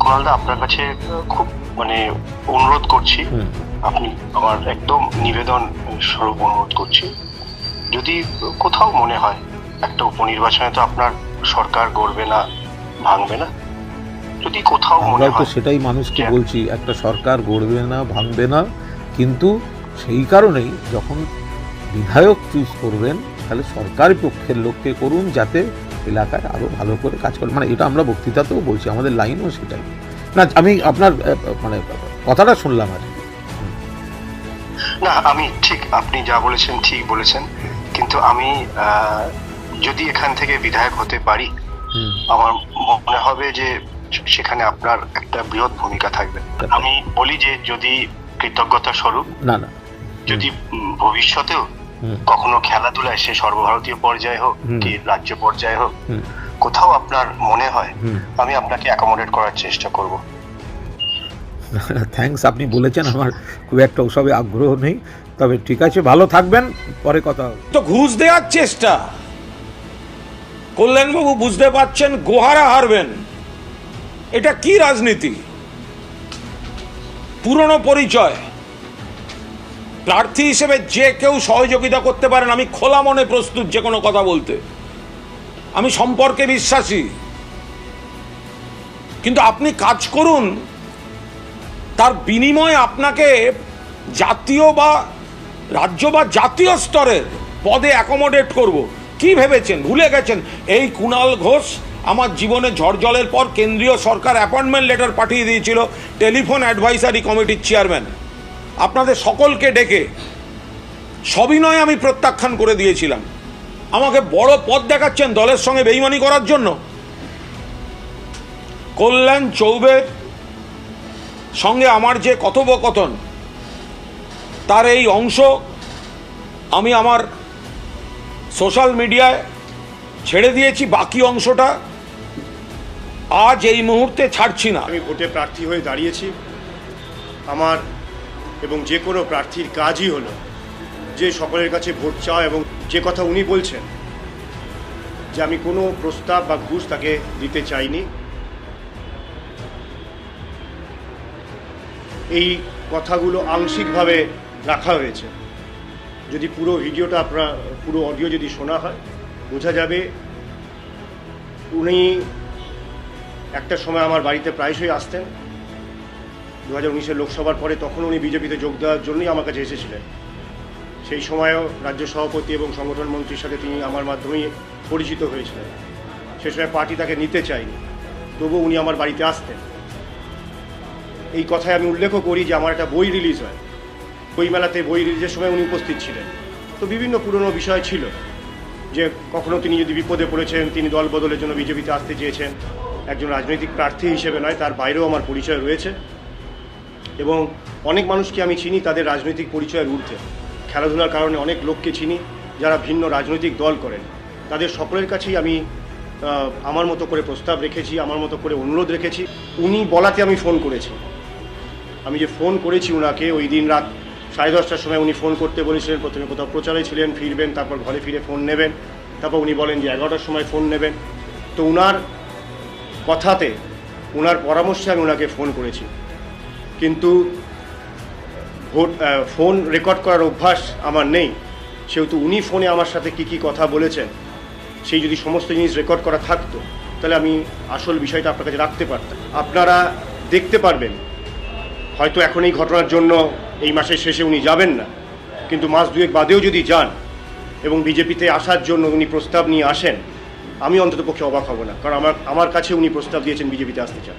কুণালদা আপনার কাছে খুব মানে অনুরোধ করছি। আপনি আমার একদম নিবেদন স্বরূপ অনুরোধ করছি। যদি কোথাও মনে হয় একটা উপনির্বাচনে তো আপনার সরকার গড়বে না ভাঙবে না। যদি কোথাও মনে হয় সেটাই মানুষকে বলছি একটা সরকার গড়বে না ভাঙবে না। কিন্তু সেই কারণেই যখন বিধায়ক চুজ করবেন তাহলে সরকারি পক্ষের লোককে করুন যাতে এলাকায় আরও ভালো করে কাজ করে। মানে এটা আমরা বক্তৃতাতেও বলছি আমাদের লাইনও সেটাই। না আমি আপনার মানে কথাটা শুনলাম আর না আমি ঠিক আপনি যা বলেছেন ঠিক বলেছেন। কিন্তু আমি যদি এখান থেকে বিধায়ক হতে পারি আমার মনে হবে যে সেখানে আপনার একটা বৃহৎ ভূমিকা থাকবে। আমি বলি যে যদি কৃতজ্ঞতা স্বরূপ না না। যদি ভবিষ্যতেও কখনো খেলাধুলায় সে সর্বভারতীয় পর্যায়ে হোক কি রাজ্য পর্যায়ে হোক কোথাও আপনার মনে হয় আমি আপনাকে অ্যাকোমোডেট করার চেষ্টা করব? থ্যাঙ্কস আপনি বলেছেন আমার খুব একটা ওসবে আগ্রহ নেই। তবে ঠিক আছে ভালো থাকবেন পরে কথা তো ঘুষ দেওয়ার চেষ্টা। কল্যাণবাবু বুঝতে পারছেন গোহারা হারবেন। এটা কি রাজনীতি? পুরনো পরিচয়। প্রার্থী হিসেবে যে কেউ সহযোগিতা করতে পারেন, আমি খোলা মনে প্রস্তুত যে কোনো কথা বলতে। আমি সম্পর্কে বিশ্বাসী। কিন্তু আপনি কাজ করুন, তার বিনিময়ে আপনাকে জাতীয় বা রাজ্য বা জাতীয় স্তরের পদে অ্যাকোমোডেট করব। কি ভেবেছেন? ভুলে গেছেন? এই কুণাল ঘোষ আমার জীবনে ঝড় জলের পর কেন্দ্রীয় সরকার অ্যাপয়েন্টমেন্ট লেটার পাঠিয়ে দিয়েছিল টেলিফোন অ্যাডভাইসারি কমিটির চেয়ারম্যান আপনাদের সকলকে ডেকে সবিনয় আমি প্রত্যাখ্যান করে দিয়েছিলাম। আমাকে বড় পদ দেখাচ্ছেন দলের সঙ্গে বেইমানি করার জন্য। কল্যাণ চৌবের সঙ্গে আমার যে কথোপকথন, তার এই অংশ আমি আমার সোশ্যাল মিডিয়ায় ছেড়ে দিয়েছি, বাকি অংশটা আজ এই মুহূর্তে ছাড়ছি না। আমি ভোটে প্রার্থী হয়ে দাঁড়িয়েছি। আমার এবং যে কোনো প্রার্থীর কাজই হলো যে সকলের কাছে ভোট চাওয়া এবং যে কথা উনি বলছেন, যে আমি কোনো প্রস্তাব বা ঘুষ তাকে দিতে চাইনি। এই কথাগুলো আংশিকভাবে রাখা হয়েছে। যদি পুরো ভিডিওটা আপনার, পুরো অডিও যদি শোনা হয়, বোঝা যাবে উনি একটা সময় আমার বাড়িতে প্রায়শই আসতেন। দু হাজার লোকসভার পরে তখন উনি বিজেপিতে যোগ দেওয়ার জন্যই আমার কাছে এসেছিলেন। সেই সময়ও রাজ্য সভাপতি এবং সংগঠন মন্ত্রীর সাথে তিনি আমার মাধ্যমেই পরিচিত হয়েছিলেন। সে সময় পার্টি তাকে নিতে চায়নি তবু উনি আমার বাড়িতে আসতেন। এই কথায় আমি উল্লেখও করি যে আমার একটা বই রিলিজ হয়। বইমেলাতে বই রিলিজের সময় উনি উপস্থিত ছিলেন। তো বিভিন্ন পুরনো বিষয় ছিল যে কখনো তিনি যদি বিপদে পড়েছেন, তিনি দল বদলের জন্য বিজেপিতে আসতে চেয়েছেন। একজন রাজনৈতিক প্রার্থী হিসেবে নয়, তার বাইরেও আমার পরিচয় রয়েছে। এবং অনেক মানুষকে আমি চিনি, তাদের রাজনৈতিক পরিচয়ের ঊর্ধ্বে। খেলাধুলার কারণে অনেক লোককে চিনি, যারা ভিন্ন রাজনৈতিক দল করেন। তাদের সকলের কাছেই আমি আমার মতো করে প্রস্তাব রেখেছি, আমার মতো করে অনুরোধ রেখেছি। উনি বলাতে আমি ফোন করেছি। আমি যে ফোন করেছি ওনাকে ওই দিন রাত সাড়ে দশটার সময় উনি ফোন করতে বলেছিলেন, প্রথমে কোথাও প্রচারে ছিলেন, ফিরবেন, তারপর ঘরে ফিরে ফোন নেবেন। তারপর উনি বলেন যে এগারোটার সময় ফোন নেবেন। তো উনার কথাতে ওনার পরামর্শে আমি ওনাকে ফোন করেছি। কিন্তু ভোট ফোন রেকর্ড করার অভ্যাস আমার নেই। সেহেতু উনি ফোনে আমার সাথে কি কি কথা বলেছেন, সেই যদি সমস্ত জিনিস রেকর্ড করা থাকতো, তাহলে আমি আসল বিষয়টা আপনার কাছে রাখতে পারতাম। আপনারা দেখতে পারবেন, হয়তো এখন এই ঘটনার জন্য এই মাসের শেষে উনি যাবেন না, কিন্তু মাস দুয়েক বাদেও যদি যান এবং বিজেপিতে আসার জন্য উনি প্রস্তাব নিয়ে আসেন, আমি অন্ততপক্ষে অবাক হব না, কারণ আমার আমার কাছে উনি প্রস্তাব দিয়েছেন বিজেপিতে আসতে চান।